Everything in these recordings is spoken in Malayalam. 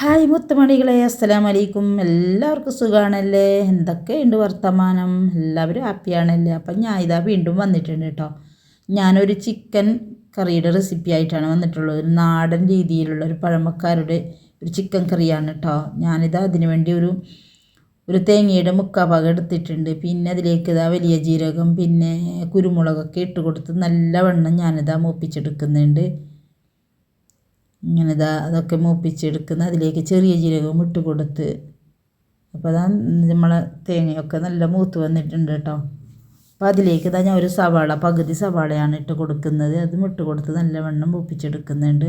ഹായ് മുത്തുമണികളെ അസ്സലാം വലൈക്കും എല്ലാവർക്കും സുഖമാണല്ലേ എന്തൊക്കെയുണ്ട് വർത്തമാനം? എല്ലാവരും ഹാപ്പിയാണല്ലേ? അപ്പം ഞാൻ ഇതാ വീണ്ടും വന്നിട്ടുണ്ട് കേട്ടോ. ഞാനൊരു ചിക്കൻ കറിയുടെ റെസിപ്പി ആയിട്ടാണ് വന്നിട്ടുള്ളത്. ഒരു നാടൻ രീതിയിലുള്ള ഒരു പഴമക്കാരുടെ ഒരു ചിക്കൻ കറിയാണ് കേട്ടോ. ഞാനിതാ അതിന് വേണ്ടി ഒരു ഒരു തേങ്ങയുടെ മുക്കാഭാഗം എടുത്തിട്ടുണ്ട്. പിന്നെ അതിലേക്ക് ഇതാ വലിയ ജീരകം പിന്നെ കുരുമുളകൊക്കെ ഇട്ട് കൊടുത്ത് നല്ലവണ്ണം ഞാനിതാ മൂപ്പിച്ചെടുക്കുന്നുണ്ട്. ഇങ്ങനെ ഇതാ അതൊക്കെ മൂപ്പിച്ചെടുക്കുന്ന അതിലേക്ക് ചെറിയ ജീരകവും ഇട്ട് കൊടുത്ത് അപ്പോൾ അതാ നമ്മളെ തേങ്ങയൊക്കെ നല്ല മൂത്ത് വന്നിട്ടുണ്ട് കേട്ടോ. അപ്പോൾ അതിലേക്ക് ഇതാ ഞാൻ ഒരു സവാള പകുതി സവാളയാണ് ഇട്ട് കൊടുക്കുന്നത്. അതും ഇട്ട് കൊടുത്ത് നല്ലവണ്ണം മൂപ്പിച്ചെടുക്കുന്നുണ്ട്.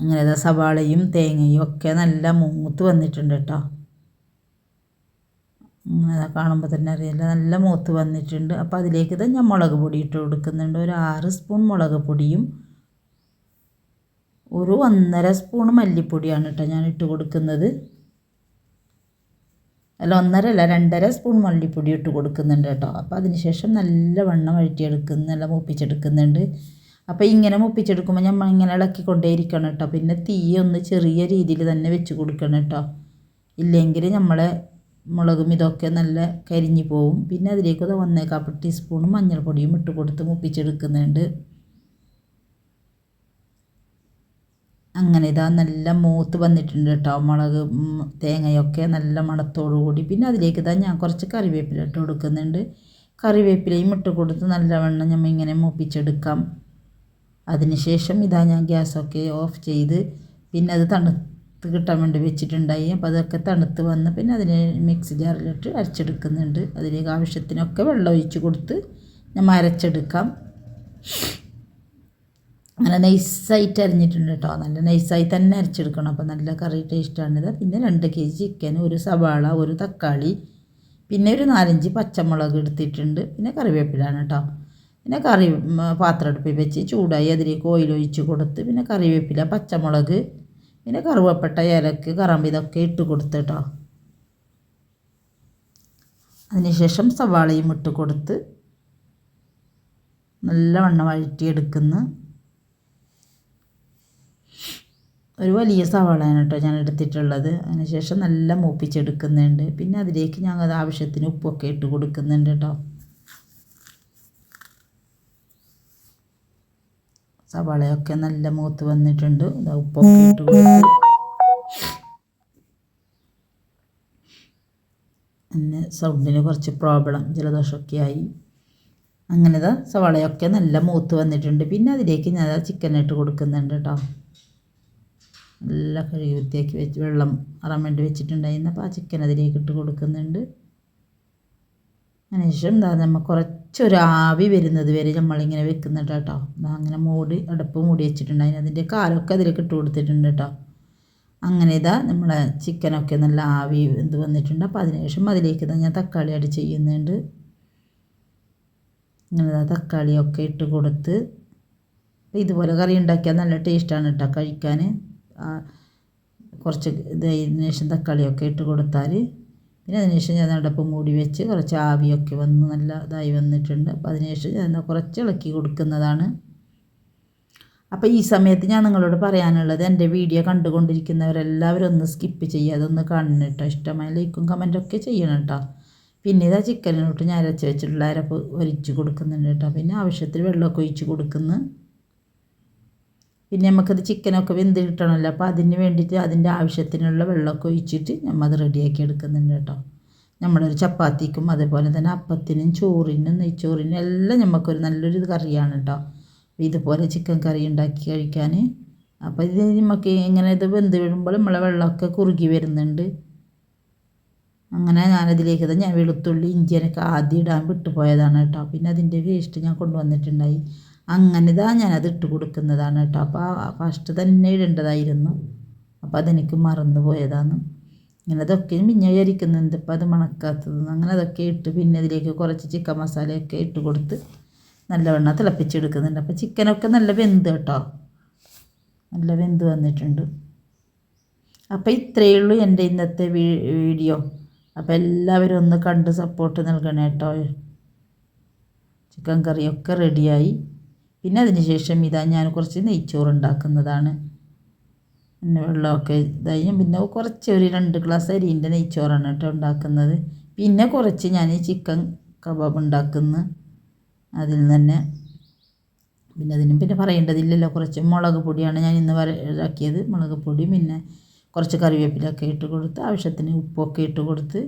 അങ്ങനെ സവാളയും തേങ്ങയും ഒക്കെ നല്ല മൂത്ത് വന്നിട്ടുണ്ട് കേട്ടോ. കാണുമ്പോൾ തന്നെ അറിയില്ല നല്ല മൂത്ത് വന്നിട്ടുണ്ട്. അപ്പോൾ അതിലേക്ക് ഇത് ഞാൻ മുളക് പൊടി ഇട്ട് കൊടുക്കുന്നുണ്ട്. ഒരു ആറ് സ്പൂൺ മുളക് പൊടിയും ഒരു ഒന്നര സ്പൂൺ മല്ലിപ്പൊടിയാണ് കേട്ടോ ഞാൻ ഇട്ട് കൊടുക്കുന്നത്. അല്ല ഒന്നര അല്ല രണ്ടര സ്പൂൺ മല്ലിപ്പൊടി ഇട്ട് കൊടുക്കുന്നുണ്ട് കേട്ടോ. അപ്പോൾ അതിന് ശേഷം നല്ല വണ്ണം വഴറ്റിയെടുക്കുന്ന നല്ല മൂപ്പിച്ചെടുക്കുന്നുണ്ട്. അപ്പോൾ ഇങ്ങനെ മുപ്പിച്ചെടുക്കുമ്പോൾ ഞാൻ ഇങ്ങനെ ഇളക്കി കൊണ്ടേയിരിക്കണം കേട്ടോ. പിന്നെ തീ ഒന്ന് ചെറിയ രീതിയിൽ തന്നെ വെച്ച് കൊടുക്കണം കേട്ടോ. ഇല്ലെങ്കിൽ നമ്മളെ മുളകും ഇതൊക്കെ നല്ല കരിഞ്ഞു പോവും. പിന്നെ അതിലേക്ക് അത് ഒന്നേ കാപ്പ് ടീസ്പൂൺ മഞ്ഞൾപ്പൊടിയും ഇട്ട് കൊടുത്ത് മുപ്പിച്ചെടുക്കുന്നുണ്ട്. അങ്ങനെ ഇതാ നല്ല മൂത്ത് വന്നിട്ടുണ്ട് കേട്ടോ മുളക് തേങ്ങയൊക്കെ നല്ല മണത്തോടു കൂടി. പിന്നെ അതിലേക്ക് ഇതാ ഞാൻ കുറച്ച് കറിവേപ്പില ഇട്ട് കൊടുക്കുന്നുണ്ട്. കറിവേപ്പിലയും ഇട്ട് കൊടുത്ത് നല്ലവണ്ണം നമ്മൾ ഇങ്ങനെ മൂപ്പിച്ചെടുക്കാം. അതിനുശേഷം ഇതാ ഞാൻ ഗ്യാസൊക്കെ ഓഫ് ചെയ്ത് പിന്നെ അത് തണുത്ത് കിട്ടാൻ വേണ്ടി വെച്ചിട്ടുണ്ടായി. അപ്പോൾ അതൊക്കെ തണുത്ത് വന്ന് പിന്നെ അതിനെ മിക്സി ജാറിലിട്ട് അരച്ചെടുക്കുന്നുണ്ട്. അതിലേക്ക് ആവശ്യത്തിനൊക്കെ വെള്ളം ഒഴിച്ച് കൊടുത്ത് നമ്മൾ അരച്ചെടുക്കാം. അങ്ങനെ നൈസായിട്ട് അരിഞ്ഞിട്ടുണ്ട് കേട്ടോ. നല്ല നൈസായി തന്നെ അരച്ചെടുക്കണം. അപ്പോൾ നല്ല കറി ടേസ്റ്റാണിത് പിന്നെ രണ്ട് കെ ജി ചിക്കൻ ഒരു സവാള ഒരു തക്കാളി പിന്നെ ഒരു നാലഞ്ച് പച്ചമുളക് എടുത്തിട്ടുണ്ട്. പിന്നെ കറിവേപ്പിലാണ് കേട്ടോ. പിന്നെ കറി പാത്രം അടുപ്പിൽ വെച്ച് ചൂടായി അതിലേക്ക് ഓയിൽ ഒഴിച്ച് കൊടുത്ത് പിന്നെ കറിവേപ്പില പച്ചമുളക് പിന്നെ കറുവപ്പട്ട ഇലക്ക് കറമ്പ് ഇതൊക്കെ ഇട്ട് കൊടുത്ത് കേട്ടോ അതിനുശേഷം സവാളയും ഇട്ട് കൊടുത്ത് നല്ലവണ്ണം വഴറ്റിയെടുക്കുന്നു. ഒരു വലിയ സവാളയാണ് കേട്ടോ ഞാൻ എടുത്തിട്ടുള്ളത്. അതിനുശേഷം നല്ല മൂപ്പിച്ചെടുക്കുന്നുണ്ട്. പിന്നെ അതിലേക്ക് ഞങ്ങൾ ആവശ്യത്തിന് ഉപ്പൊക്കെ ഇട്ട് കൊടുക്കുന്നുണ്ട് കേട്ടോ. സവാളയൊക്കെ നല്ല മൂത്ത് വന്നിട്ടുണ്ട്. ഉപ്പൊക്കെ ഇട്ട് പിന്നെ സൗണ്ടിന് കുറച്ച് പ്രോബ്ലം. ജലദോഷമൊക്കെ ആയി അങ്ങനെ സവാളയൊക്കെ നല്ല മൂത്ത് വന്നിട്ടുണ്ട്. പിന്നെ അതിലേക്ക് ഞാൻ ചിക്കൻ ഇട്ട് കൊടുക്കുന്നുണ്ട് കേട്ടോ നല്ല കഴുകി വൃത്തിയാക്കി വെച്ച് വെള്ളം അറാൻ വേണ്ടി വെച്ചിട്ടുണ്ടായിരുന്നു. അപ്പോൾ ആ ചിക്കൻ അതിലേക്ക് ഇട്ട് കൊടുക്കുന്നുണ്ട്. അതിനുശേഷം എന്താ നമ്മൾ കുറച്ചൊരു ആവി വരുന്നത് വരെ നമ്മളിങ്ങനെ വെക്കുന്നുണ്ട് കേട്ടോ. അങ്ങനെ മൂടി അടുപ്പ് മൂടി വെച്ചിട്ടുണ്ട്. അതിന് അതിന്റെ കാലൊക്കെ അതിലേക്ക് ഇട്ട് കൊടുത്തിട്ടുണ്ട് കേട്ടോ. അങ്ങനെ ഇതാ നമ്മളെ ചിക്കനൊക്കെ നല്ല ആവി എന്ത് വന്നിട്ടുണ്ട്. അപ്പോൾ അതിനുശേഷം അതിലേക്ക് ഇതാ ഞാൻ തക്കാളി ആഡ് ചെയ്യുന്നുണ്ട്. ഇങ്ങനെ തക്കാളിയൊക്കെ ഇട്ട് കൊടുത്ത് ഇതുപോലെ കറി ഉണ്ടാക്കിയാൽ നല്ല ടേസ്റ്റാണ് കേട്ടോ കഴിക്കാൻ കുറച്ച് ഇതായതിനു ശേഷം തക്കാളിയൊക്കെ ഇട്ട് കൊടുത്താൽ പിന്നെ അതിന് ശേഷം ഞാൻ അടപ്പ് മൂടി വെച്ച് കുറച്ച് ആവിയൊക്കെ വന്ന് നല്ല ഇതായി വന്നിട്ടുണ്ട്. അപ്പോൾ അതിന് ശേഷം ഞാൻ കുറച്ച് ഇളക്കി കൊടുക്കുന്നതാണ്. അപ്പോൾ ഈ സമയത്ത് ഞാൻ നിങ്ങളോട് പറയാനുള്ളത് എന്റെ വീഡിയോ കണ്ടുകൊണ്ടിരിക്കുന്നവരെല്ലാവരും ഒന്ന് സ്കിപ്പ് ചെയ്യാതെ അതൊന്ന് കാണണം കേട്ടോ. ഇഷ്ടമായ ലൈക്കും കമന്റൊക്കെ ചെയ്യണം കേട്ടോ. പിന്നെ ഇതാ ചിക്കനിലോട്ട് ഞാൻ അരച്ച് വെച്ചിട്ടുള്ള അരപ്പ് ഒരിച്ച് കൊടുക്കുന്നുണ്ട് കേട്ടോ. പിന്നെ ആവശ്യത്തിന് വെള്ളമൊക്കെ ഒഴിച്ച് കൊടുക്കുന്നു. പിന്നെ നമുക്കത് ചിക്കനൊക്കെ വെന്ത് കിട്ടണമല്ലോ അപ്പോൾ അതിന് വേണ്ടിയിട്ട് അതിന്റെ ആവശ്യത്തിനുള്ള വെള്ളമൊക്കെ ഒഴിച്ചിട്ട് നമ്മൾ റെഡിയാക്കി എടുക്കുന്നുണ്ട് കേട്ടോ. നമ്മളൊരു ചപ്പാത്തിക്കും അതേപോലെ തന്നെ അപ്പത്തിനും ചോറിനും നെയ്ച്ചോറിനും എല്ലാം നമുക്കൊരു നല്ലൊരു കറിയാണ് കേട്ടോ. ഇതുപോലെ ചിക്കൻ കറി ഉണ്ടാക്കി കഴിക്കാൻ. അപ്പോൾ ഇത് നമുക്ക് ഇങ്ങനെ ഇത് വെന്ത് വിടുമ്പോൾ നമ്മളെ വെള്ളമൊക്കെ കുറുകി വരുന്നുണ്ട്. അങ്ങനെ ഞാനതിലേക്ക് തന്നെ ഞാൻ വെളുത്തുള്ളി ഇഞ്ചിയൊക്കെ ആദ്യം ഇടാൻ വിട്ടുപോയതാണ് കേട്ടോ. പിന്നെ അതിന്റെ വേസ്റ്റ് ഞാൻ കൊണ്ടുവന്നിട്ടുണ്ടായി. അങ്ങനെ ഇതാ ഞാനത് ഇട്ട് കൊടുക്കുന്നതാണ് കേട്ടോ. അപ്പോൾ ഫസ്റ്റ് തന്നെ ഇടേണ്ടതായിരുന്നു. അപ്പോൾ അതെനിക്ക് മറന്നു പോയതാണ്. ഇങ്ങനെ അതൊക്കെ പിന്നെ വിചാരിക്കുന്നുണ്ട്. ഇപ്പം അത് മണക്കാത്തത്. അങ്ങനെ അതൊക്കെ ഇട്ട് പിന്നെ അതിലേക്ക് കുറച്ച് ചിക്കൻ മസാലയൊക്കെ ഇട്ട് കൊടുത്ത് നല്ലവണ്ണം തിളപ്പിച്ചെടുക്കുന്നുണ്ട്. അപ്പോൾ ചിക്കനൊക്കെ നല്ല വെന്ത് കേട്ടോ. നല്ല വെന്ത് വന്നിട്ടുണ്ട്. അപ്പോൾ ഇത്രയേ ഉള്ളൂ എന്റെ ഇന്നത്തെ വീഡിയോ. അപ്പോൾ എല്ലാവരും ഒന്ന് കണ്ട് സപ്പോർട്ട് നൽകണേ കേട്ടോ. ചിക്കൻ കറിയൊക്കെ റെഡിയായി പിന്നെ അതിന് ശേഷം ഇതാ ഞാൻ കുറച്ച് നെയ്ച്ചോറ് ഉണ്ടാക്കുന്നതാണ് പിന്നെ വെള്ളമൊക്കെ ഇതായി. പിന്നെ കുറച്ച് ഒരു രണ്ട് ഗ്ലാസ് അരിന്റെ നെയ്ച്ചോറാണ് കേട്ടോ ഉണ്ടാക്കുന്നത്. പിന്നെ കുറച്ച് ഞാൻ ചിക്കൻ കബാബ് ഉണ്ടാക്കുന്നു. അതിൽ തന്നെ. പിന്നെ അതിനും പിന്നെ പറയേണ്ടതില്ലല്ലോ. കുറച്ച് മുളക് പൊടിയാണ് ഞാൻ ഇന്ന് ഇതാക്കിയത്. മുളക് പൊടി പിന്നെ കുറച്ച് കറിവേപ്പിലൊക്കെ ഇട്ട് കൊടുത്ത് ആവശ്യത്തിന് ഉപ്പൊക്കെ ഇട്ട് കൊടുത്ത്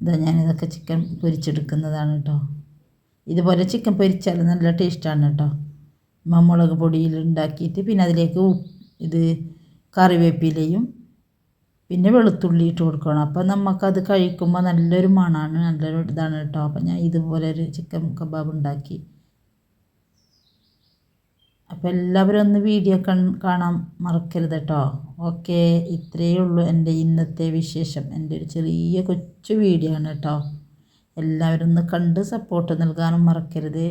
ഇതാ ഞാനിതൊക്കെ ചിക്കൻ പൊരിച്ചെടുക്കുന്നതാണ് കേട്ടോ. ഇതുപോലെ ചിക്കൻ പൊരിച്ചാൽ നല്ല ടേസ്റ്റാണ് കേട്ടോ. മുളക് പൊടിയിൽ ഉണ്ടാക്കിയിട്ട് പിന്നെ അതിലേക്ക് ഇത് കറിവേപ്പിലയും പിന്നെ വെളുത്തുള്ളി ഇട്ട് കൊടുക്കണം. അപ്പോൾ നമുക്കത് കഴിക്കുമ്പോൾ നല്ലൊരു മണമാണ് നല്ലൊരു ഇതാണ് കേട്ടോ. അപ്പോൾ ഞാൻ ഇതുപോലെ ഒരു ചിക്കൻ കബാബ് ഉണ്ടാക്കി. അപ്പോൾ എല്ലാവരും ഒന്ന് വീഡിയോ കാണാൻ മറക്കരുത് കേട്ടോ. ഓക്കെ ഇത്രയേ ഉള്ളൂ എന്റെ ഇന്നത്തെ വിശേഷം. എന്റെ ഒരു ചെറിയ കൊച്ചു വീഡിയോ ആണ് കേട്ടോ. എല്ലാവരും ഒന്ന് കണ്ട് സപ്പോർട്ട് നൽകാനും മറക്കരുത്.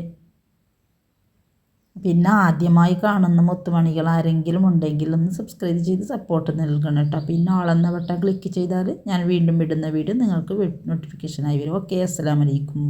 പിന്നെ ആദ്യമായി കാണുന്ന മുത്തുമണികൾ ആരെങ്കിലും ഉണ്ടെങ്കിൽ ഒന്ന് സബ്സ്ക്രൈബ് ചെയ്ത് സപ്പോർട്ട് നൽകണം കേട്ടോ പിന്നെ ആളെന്ന വട്ടം ക്ലിക്ക് ചെയ്താൽ ഞാൻ വീണ്ടും ഇടുന്ന വീഡിയോ നിങ്ങൾക്ക് നോട്ടിഫിക്കേഷൻ ആയി വരും. ഓക്കെ അസ്സലാമലൈക്കും